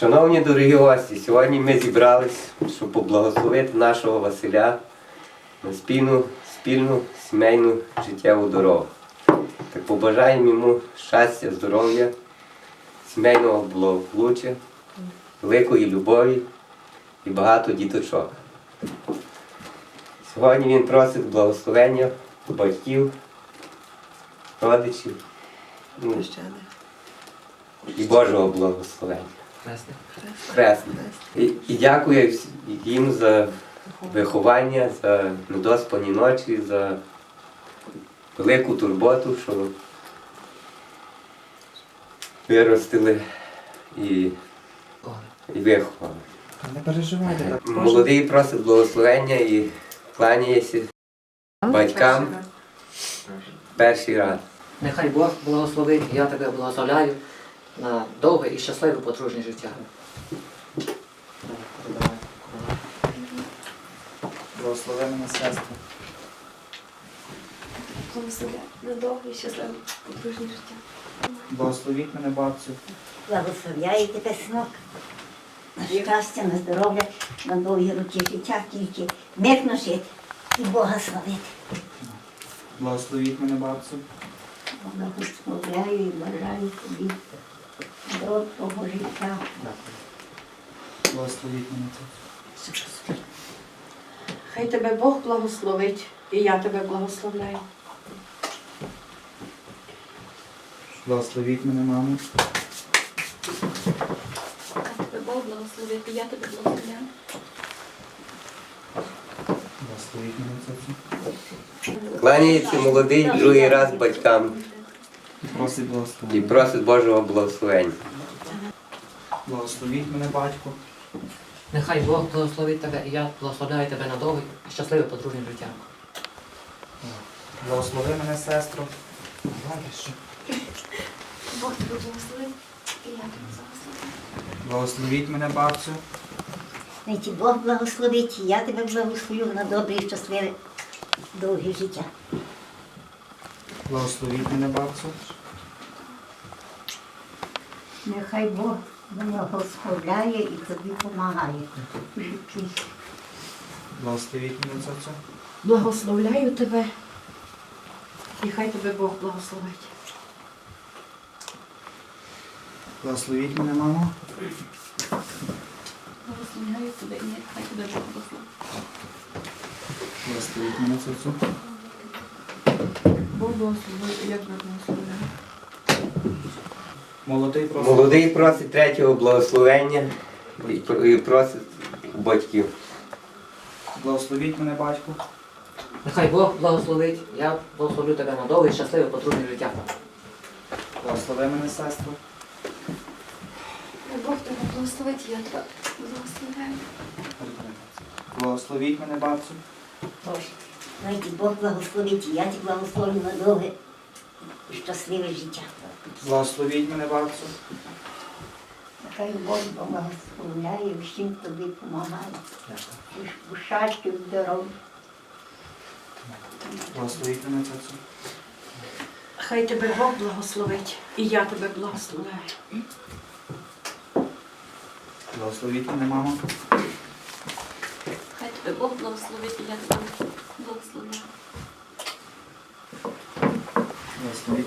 Шановні дорогі гості, сьогодні ми зібрались, щоб поблагословити нашого Василя на спільну, спільну сімейну життєву дорогу. Так побажаємо йому щастя, здоров'я, сімейного благополуччя, великої любові і багато діточок. Сьогодні він просить благословення батьків, родичів ну, і Божого благословення. Хресне. Хресне. І, і дякую їм за виховання, за недоспані ночі, за велику турботу, що виростили і, і виховали. Не переживайте так. Молодий просить благословення і кланяється батькам перший раз. Нехай Бог благословить, я тебе благословляю на довге і щасливе подружнє життя. Благослови мене сестра. На довге і щасливе подружнє життя. Благословіть мене бабцю. Благословляю тебе, синок. На щастя, на здоров'я, на довгі роки життя, тільки мирно жити і Бога славити. Благословіть мене бабцю. Благословляю і бажаю тобі доброго життя. Благословіть мене. Хай тебе Бог благословить, і я тебе благословляю. Благословіть мене, мамо. Хай тебе Бог благословить, і я тебе благословляю. Благословіть мене. Кланяється молодий другий раз батькам Просить і благословення. просить Божого благословення. Благословіть мене, батько. Нехай Бог благословить тебе, і я благословляю тебе на довге і щасливе подружнє життя. Благослови мене, сестро. Бог тебе благословить, і я тебе благословляю. Благословіть мене, бабцю. Знаєте, Бог благословить, і я тебе благословлю на добре і щасливе довге життя. Благословіть мене, бабцю. Нехай Бог мене благословляє і тобі допомагає. Благословіть мене цю. Благословляю тебе, і хай тебе Бог благословить. Благословіть мене, мамо. Благословляю тебе, і хай тебе Бог благословить. Благословіть мене цю. Бог благословить, і я тебе. Молодий просить. Молодий просить третього благословення і просить батьків. Благословіть мене, батько. Нехай Бог благословить, я благословлю тебе на довге і щасливе подружнє життя. Благослови мене, сестро. Бог тебе благословить, я тебе благословляю. Благословіть мене, бабцю. Знаєте, Бог благословить, і я тебе благословлю на довге і щасливе життя. Благословіть мене, бабцю. Нехай Бог благословляє, всім тобі допомагає. У щасті, в здоров'ї. Благословіть мене цю. Хай тебе Бог благословить, і я тебе благословляю. Благословіть мене, мамо. Хай тебе Бог благословить, і я тебе Благословіть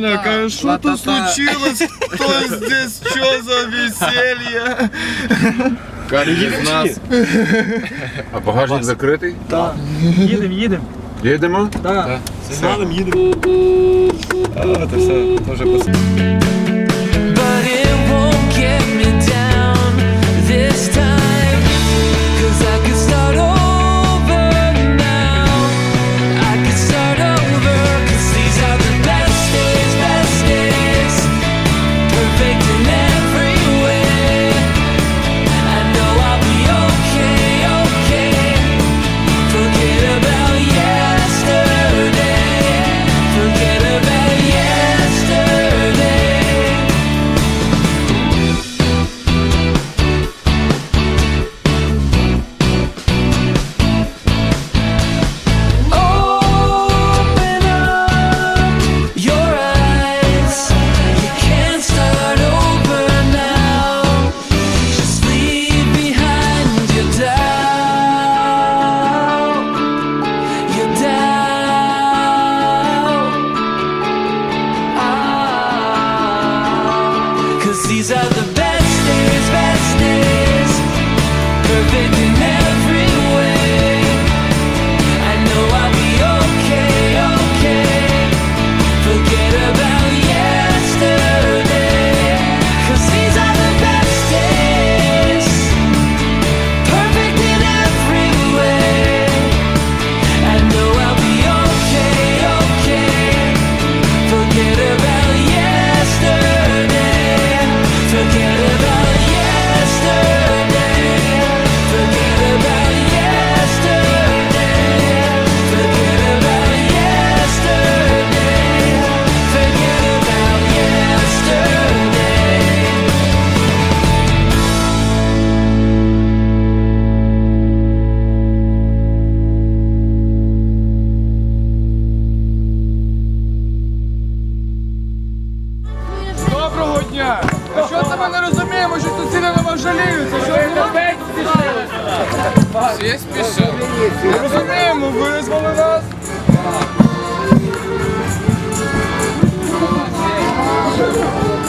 Таня каже, що тут случилось? Хто здесь, що за веселье? Кожен з нас. А багажник закритий? Їдемо, їдемо. Їдемо? Так. Сигналом їдемо. А, то все, то вже. But it won't get me down this time.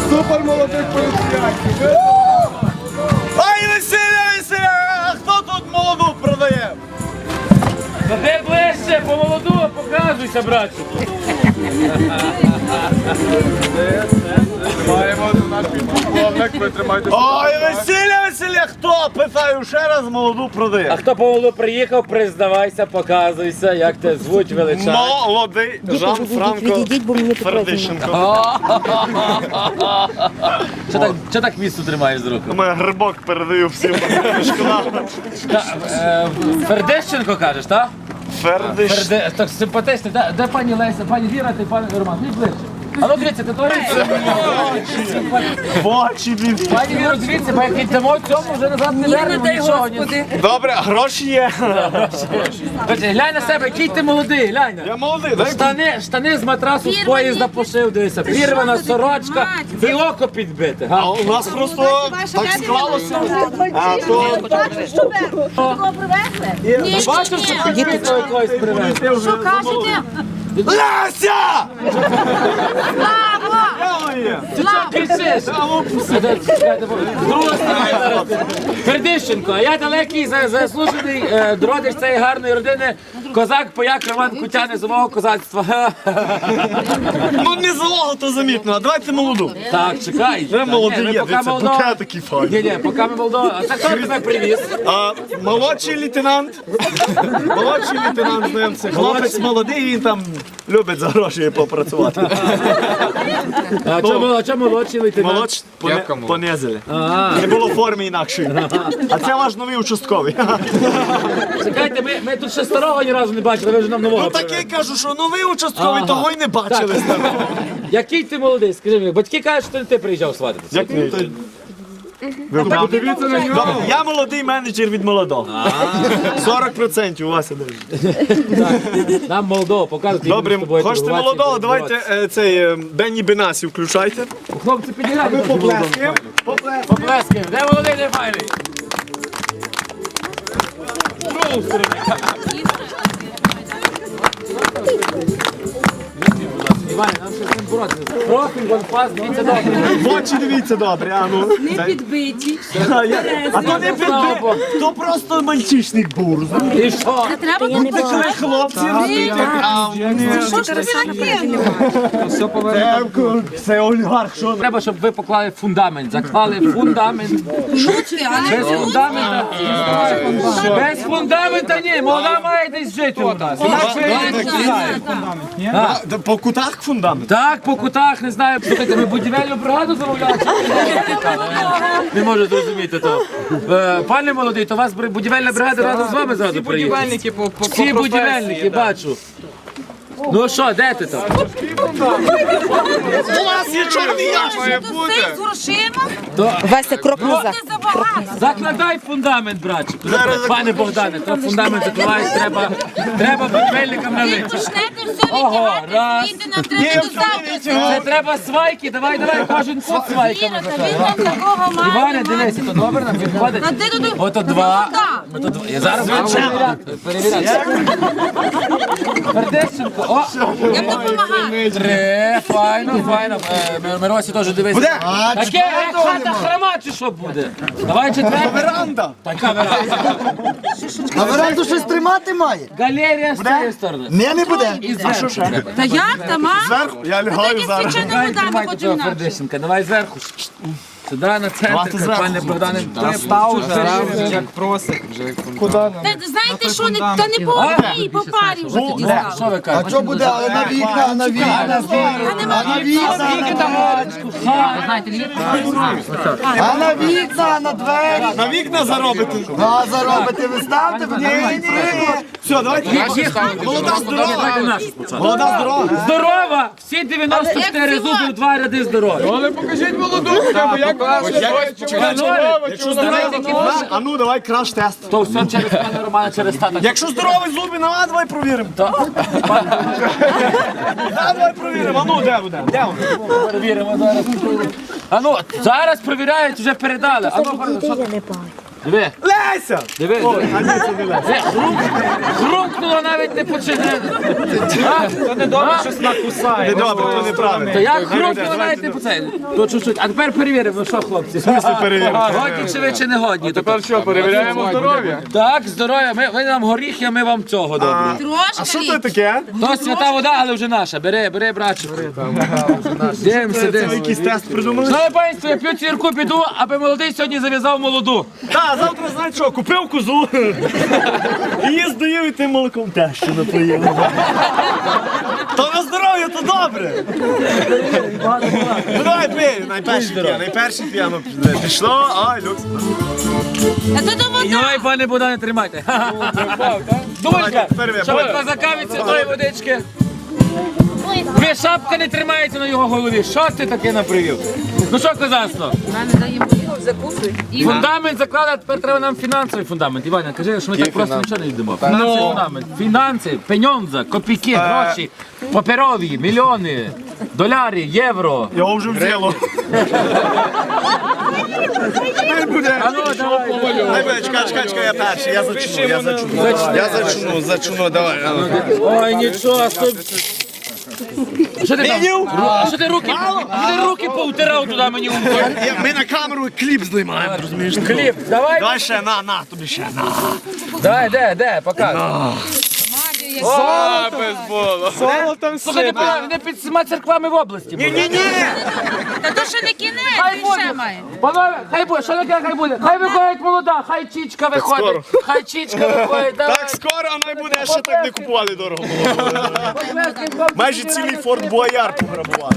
Супер молодих поліціянтів. Ай, веселя, веселя! А Хто тут молоду продає? Де по молоду показуйся, братчику. Маємо наш підполковник, ви тримайте. Ой, весілля, весілля, хто? Питаю ще раз молоду А хто по молоду приїхав, признавайся, показуйся, як тебе звуть величай. Молодий Жан Франко Фердищенко. Що так, що так місто тримаєш з руки? У мене грибок передаю всім школам. Та, е, Фердещенко кажеш, так? Фердиш. Так симпатично, де пані Леся, пані Віра, ти пан Роман? не ближче. А ну дивіться, ти В очі він. Пані Віро, дивіться, бо як йдемо в цьому, вже назад не вернемо нічого. Ні. Добре, гроші є. Бачиш, Глянь на себе, який ти молодий, глянь. Я молодий, дай. Штани, штани з матрасу з поїзда пошив, дивися, пірвана сорочка і око підбите. А у нас просто так склалося. А то Бачиш, що підбито якогось привез? Що кажете? Леся! Ти чого кричиш? А де- чекайте, зараз. Фердищенко, а я далекий заслужений е, родич цієї гарної родини. Козак, пояк Роман Кутя низового козацтва. Ну не злого, то замітно. А давайте молоду. Так, чекай. Ви молодий Ні, є, поки молодого- такий файний. Ні, ні, поки ми молодого. А це хто тебе привіз? А, молодший лейтенант. Молодший лейтенант, знаємо, це хлопець молодий, він там любить за гроші попрацювати. А чому, а чому молодший лейтенант? Поне- молодша. понизили. Не було форми інакшої. А це ваш новий участковий. чекайте, ми, ми тут ще старого ні разу не бачили, ви вже нам нового. Ну таке кажу, що новий участковий, Ага. того й не бачили. Який ти молодий? Скажи мені, батьки кажуть, що не ти приїжджав свататися. Як не Подивіться на нього. Добре, Я молодий менеджер від молодого. 40% у вас. Нам молодого показують. Добре, ми з тобою хочете торгуватися, молодого, давайте е, цей е, Бенні Бенасі включайте. Хлопці, підіграйте. Поплескаємо. Поплескаємо. Де молодий, де файний? Другу сторону. Іван, нам ще з ним боротися. Профіль, ванпас, дивіться добре. В очі дивіться добре, а ну. Не підбиті. А, я- а то не підби, то просто мальчишник був, розумієш? І що? Треба Коли хлопці розумієте, а Що ж? Девко, це олігарх, що Треба, щоб ви поклали фундамент, заклали фундамент. Без фундамента. Без фундамента ні, молода має десь жити у нас. Інакше не по кутах фундамент. Так, по кутах, не знаю. Слухайте, ми будівельну бригаду замовляли? Не можу зрозуміти то. Е, Пане молодий, то у вас бри- будівельна бригада разом з вами зразу приїде? Будівельники по, по, Всі будівельники, бачу. Ну що, де ти там? У нас є чорний ящик. Має. З грошима? Вася, крок назад. Забагато. Закладай фундамент, братчику. Пане Богдане, то фундамент закривають, треба, треба будівельникам налити. Почнете все Ого, раз. відтягати, звідти нам треба до завтра. Це треба свайки, давай, давай, кожен кут свайками Іра, та він там такого має. Іване, дивися, то добре нам підходить. А ти туди- Ото два. Ото два. Я зараз буду перевіряти. Перевіряти. О, Я допомагаю. три, файно, файно. Е, Миросі теж дивися. Буде? Таке, як хата храма чи що буде? Давай четверте. Веранда. Така веранда. А веранду щось тримати має? Галерія з цієї сторони. Не, не буде. І зверху треба. Та як там, а? Зверху, я лягаю Таке зараз. свячена Давай, вода, ми тримайте хочемо цього інакше. Давай зверху. Сюди на центр, пане Богдане. Став вже, як просить. Вже як Та знаєте що, не, та не по одній, по парі вже тоді стало. Що ви А що буде? Але на вікна, а на вікна. А на вікна, а на вікна, а на двері. На вікна заробите. А заробите, ви ставте, ви не Все, давайте. Молода здорова. Молода здорова. Здорова! Всі 94 зуби в два ряди здорові. Але покажіть молоду як Якщо а ну давай краш тест. То все через пана Романа, через тата. Якщо здоровий зуби, на давай провіримо. А, давай провіримо. А ну, де буде? Де буде? перевіримо зараз. А ну, зараз перевіряють, вже передали. А ну, що? Диви, Леся! диви, диви. Диви, хрум- Хрумкнуло навіть не починає. Це не добре, щось накусає. Не добре, то неправильно. То як хрумкнуло навіть не починає. То чуть-чуть. А тепер перевіримо, ну що, хлопці? Годні чи ви чи не годні? Тепер що, перевіряємо здоров'я? Так, здоров'я. Ми, ви нам горіхи, а ми вам цього добре. А що це таке? То свята вода, але вже наша. Бери, бери, братчику. Дивимося, Це дивимося. якийсь тест придумали? Шановне панство, я п'ю цірку піду, аби молодий сьогодні зав'язав молоду. Так, завтра знаєш що, купив козу. І її здоїв і тим молоком теж ще напоїв. То на здоров'я, то добре. Ну давай пий, найперший п'яно, найперший п'яно пішло, ай, люкс. Та то до вода. Ой, пане Богдане, тримайте. Дулька, тепер ви, що ви Боля. козака від святої водички? Ви шапка не тримається на його голові. Що ти таке напривів? Ну що, козацтво? Фундамент заклали, тепер треба нам фінансовий фундамент. Іваня, кажи, що ми так просто нічого не йдемо. Фінансовий фундамент. Фінанси, пеньонза, копійки, гроші, паперові, мільйони, доляри, євро. Його вже взяло. Хай буде. А ну, чекай, чекай, чекай, я перший, я зачну, я зачну. Я зачну, зачну, давай. Ой, нічого, стоп. Що ти там? А що ти руки, що ти руки повтирав туди мені у Я- Ми на камеру кліп знімаємо, розумієш? Кліп, давай. Давай ще, на, на, тобі ще, на. Давай, де, де, показуй. А, без болу. Соло там Слухай, не, під- всіма церквами в області. Ні, ні, ні. Та то ще не кінець, Хай він ще буде. має. Панове, хай буде, що таке, хай буде. Хай виходить молода, хай чічка виходить. Хай чічка виходить. Так скоро, а най буде, ще так не купували дорого було. Майже цілий Форт Бояр пограбували.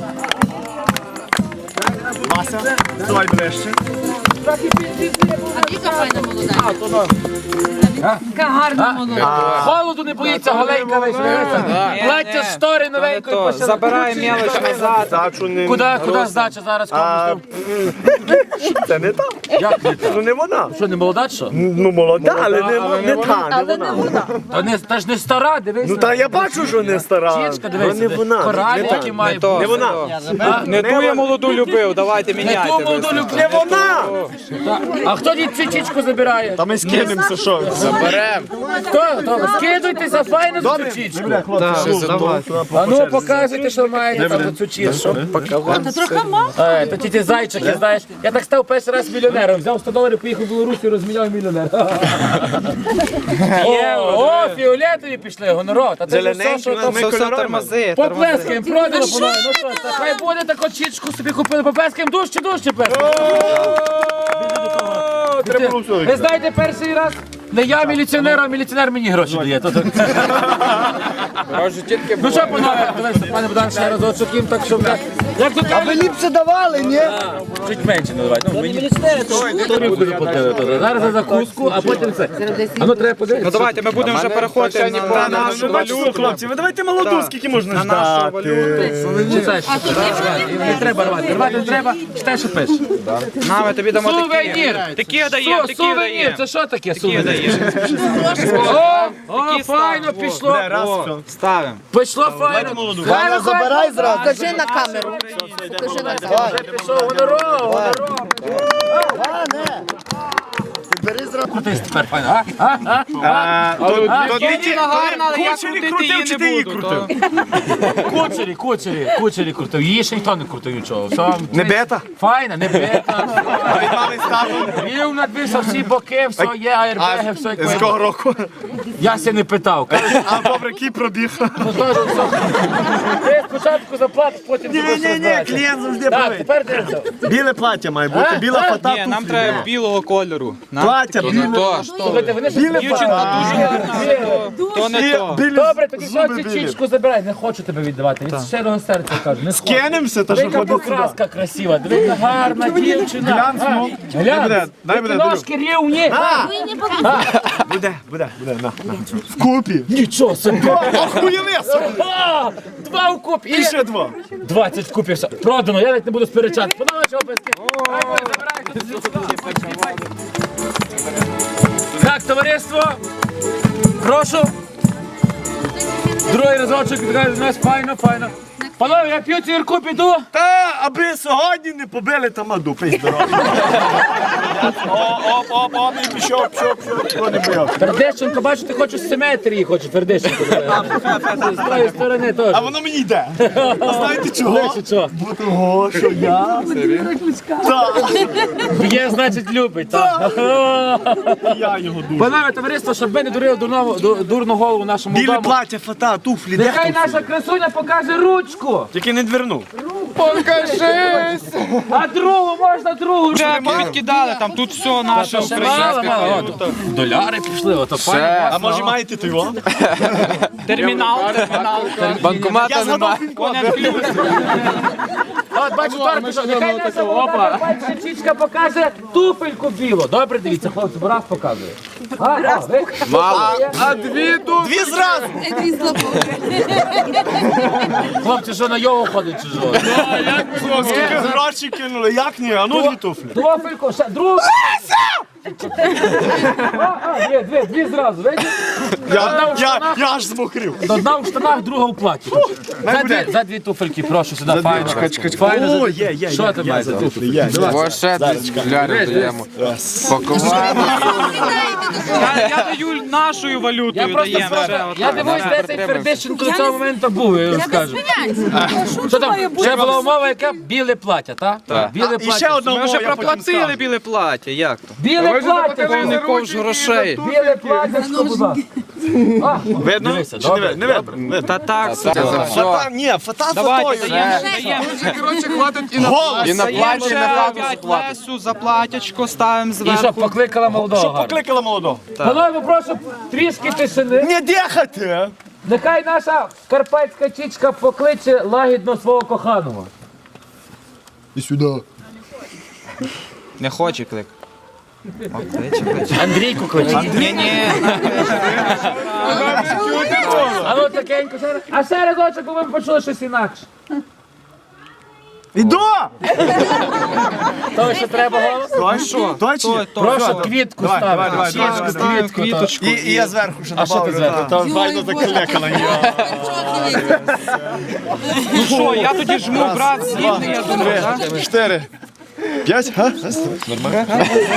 Вася, давай ближче. А файна молода. Гарна молода. Холоду не боїться, голенька весь. Плаття з штори новенької пошили. Забирай мелоч назад. Не... Куди, куди здача зараз. Це не та. Як не так? Ну не вона. Що, не молода, що? Ну молода, але не, не та, не вона. Та не, та ж не стара, дивись. Ну та я бачу, що не стара. Чічка, Ну, дивись. не вона. Коралі, не та. має. Не вона. Не ту я молоду любив, давайте Не ту молоду люблю. Не вона. Та- А хто ді цю забирає? Та ми скинемося, що? Заберем. Хто? Скидуйтеся файно за цю чічку. А ну покажете, що маєте там за цю чічку. Е, То ті зайчики, знаєш. Я так став перший раз мільйонером. Взяв 100 доларів, поїхав в Білорусі розміняв мільйонер. О, О, фіолетові пішли, гоноров. Та це ж все, що там. тормози. Поплескаємо, продано. Ну що, та хай буде таку чічку собі купили. Поплескаємо дужче, дужче пескаємо. Ви знаєте, перший раз не я міліціонер, а міліціонер мені гроші дає. То так. Ну що, панове, пане Богдан, ще разочок їм, так що так. Як тут А ви ліпше давали, ні? чуть менше наливай. Ну, мені Зараз за закуску, а потім це. А ну треба подивитися. Ну давайте, ми будемо вже переходити на нашу валюту. Хлопці, ви давайте молоду, скільки можна ждати? Читай, що. Не треба рвати, рвати не треба, читай, що пише. На, тобі дамо такі. Сувенір! Такі даємо, Су- такі Сувенір, даємо. це що таке сувенір? О, файно пішло. Ставимо. Пішло файно. файно. Забирай зразу. Покажи на камеру. Покажи на камеру. Пішов гоноров, гоноров. Бери зразу. Крутись тепер, файно, а? А? А? А, то- то Дівчина гарна, але я крутити крутив, її чи не ти її буду. крутив? то- Кучері, кучері, кучері крутив. Її ще ніхто не крутив нічого. Все, Не бета? Файна, не ставку. Рівно двіся всі боки, все є, аербеги, все як З має якого року? Я ся не питав. А добре, який пробіг? Ну, теж все. Ти спочатку заплатиш, потім Ні, будеш ні, ні, розбиратися. клієнт завжди Так, тепер дивимося. Біле плаття має бути, біла фата. Ні, нам треба білого кольору. Нам Плаття, біле. то, що Слухайте, вони Біле Дівчинка дуже гарна, то- то не то. Білі Добре, тоді зуби що білі. чічку забирай, не хочу тебе віддавати. Від щирого серця кажу, не хочу. Кинемося, та що ходить сюди. покраска красива, дивіться, гарна дівчина. Глянц, ну. Глянц. Дай Такі Ножки рівні. Буде, буде, буде, на. Вкупі. Нічого собі. Охуєли собі. А, Два в купі. І ще два. 20 в купі. Продано, я навіть не буду сперечати. Панове описки. Так, товариство. Прошу. Другий разочок нас. Файно, файно. Панове, я п'ю цвірку, піду. Та, аби сьогодні не побили тамаду, пий здорово. О, оп, оп, оп, і пішов, пішов, пішов, не боявся. Твердищенко, бачу, ти хочеш симетрії, хочеш Твердищенко. З тої сторони теж. А воно мені йде. А знаєте чого? Бо того, що я... Так, Є, значить, любить. так. я його дуже. Панове товариство, щоб ви не дурили дурного- ду- дурну голову нашому Біле дому. плаття, фата, туфлі, де Нехай наша красуня покаже ручку. Тільки не двернув. Покажись! А другу можна другу. Вже відкидали, там тут все наше українське. Доляри пішли, ото файно. А може маєте ти його? Термінал, термінал. Банкомата немає. От бачу, торти, що нехай наша молода пальця чічка покаже туфельку білу. Добре, дивіться, хлопці, бо раз показує. А, а, ви? Мало. А дві тут. Дві зразу! Хлопці, що на його ходить чи що? Скільки гроші кинули, як ні? А ну дві туфлі. Туфельку, ще другу. А, а, дві, дві, дві зразу, видите? Я, я, я аж змокрив. Одна в штанах, друга в платі. За дві, за дві туфельки, прошу сюди, файно. Файно, О, за- є, є, Що ти маєш за є. Ось ще даємо. Пакувати. Я, я даю нашою Я валютою просто даємо. я дивуюсь, де цей Фердищенко до цього моменту був, я вам скажу. Що там? Ще була умова, яка біле плаття, так? Так. Біле І ще плаття. одна Ми умова, вже я потім проплатили скажу. біле плаття, як то? Біле плаття, Це не ковш грошей. біле плаття, що будь ласка. Видно? Чи не видно? Не видно? Видно. Та так, Це за все. Фата, ні, фата давайте фатою. даємо. даємо. Голос. І на платі ще на хату п'ять за платячко ставимо І що, покликала молодого Щоб покликала молодого. Панове, прошу, трішки тишини. Не дихати! Нехай наша карпатська чічка покличе лагідно свого коханого. І сюди. Не хоче клик. Андрійку кличе. Ні, ні. А ну такенько. А ще разочок, бо ви почули щось інакше. Іду! То ще треба голос? Той що? Той чи? Прошу квітку Давай, давай, ставити. квітку. квіточку. І, і я зверху ще А що ти добавлю. зверху? Там файно закликала. Ну що, я тоді жму, брат, згідний, я думаю, так? Чотири. П'ять? Га? Нормально.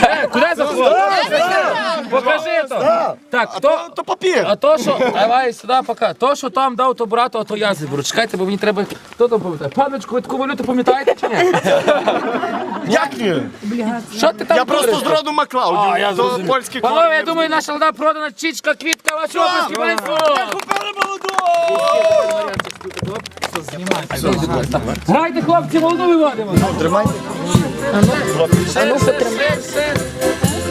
Е, Куди заходиш? Покажи то. Так, хто? То папір. А то, що, давай сюди пока. То, що там дав то брату, а то я заберу. Чекайте, бо мені треба. Хто там пам'ятає? Паночку, ви таку валюту пам'ятаєте чи ні? Як ні? Що ти там Я просто з роду Маклаудів. А, я То зрозумів. польський Панове, я думаю, наша лада продана чічка, квітка, ваші області панство. Купили молоду! Грайте, хлопці, молоду виводимо. Тримайте. Все, все, все, все.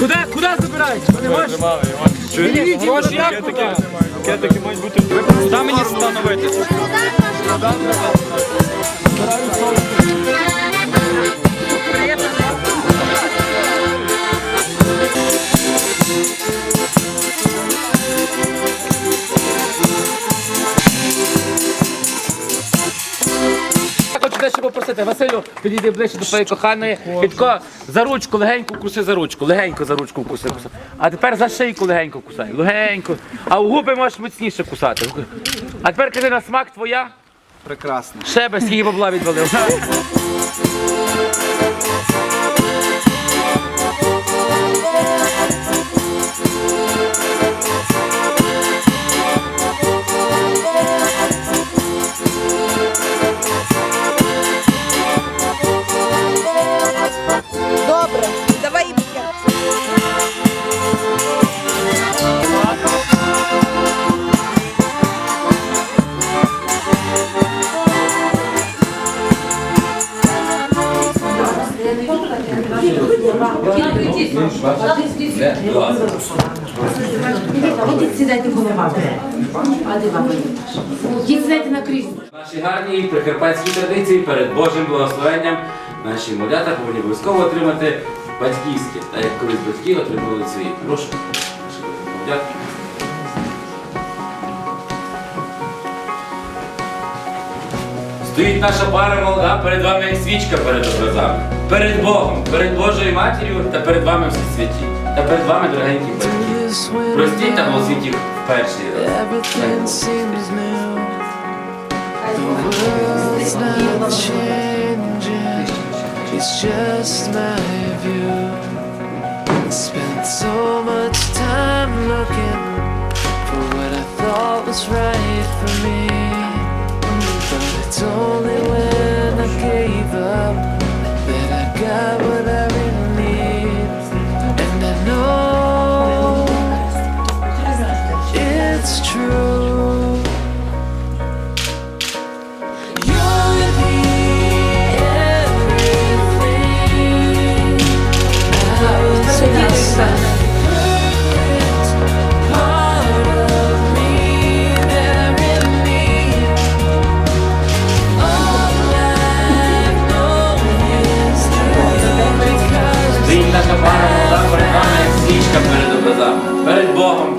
Куди, куди забираєте? Не можеш? Гроші як куди? Кетики мають бути. Куди мені становити? Куди? хочу дещо попросити. Василю, підійди ближче до своєї коханої. Підко за ручку, легенько куси за ручку, легенько за ручку куси. куси. А тепер за шийку легенько кусай. Легенько. А у губи можеш міцніше кусати. А тепер кажи на смак твоя. Прекрасно. Ще без скільки бабла відвалив. Добре, давай п'ять. Наші гарні прикарпатські традиції перед Божим благословенням наші молята повинні обов'язково отримати батьківське, так як колись батьки отримували свої. Прошу. Молодята. Стоїть наша пара молода перед вами як свічка перед образами. Перед Богом, перед Божою матір'ю та перед вами всі святі. Та перед вами, дорогенькі батьки. Простіть та благословіть в перший раз. It's just my view. Spent so much time looking for what I thought was right for me.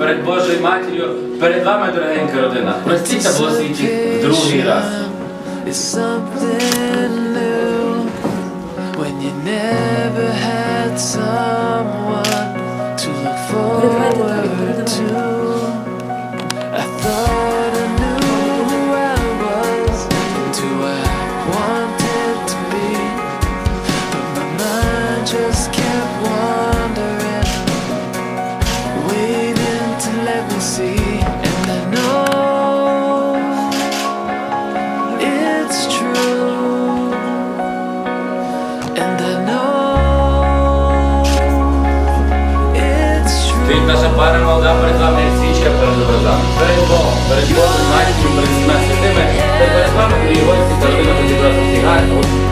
Перед Божою матір'ю, перед вами, дорогенька родина. Простіть та благословіть в другий раз. It's something пара перед вами як свічка перед образами. Перед Богом, перед Богом, матір'ю, перед всіма святими, та перед вами, дорогі гості, та родина розібрати всі гарно. I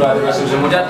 батьківські благове- благословення ми отримали. Прошу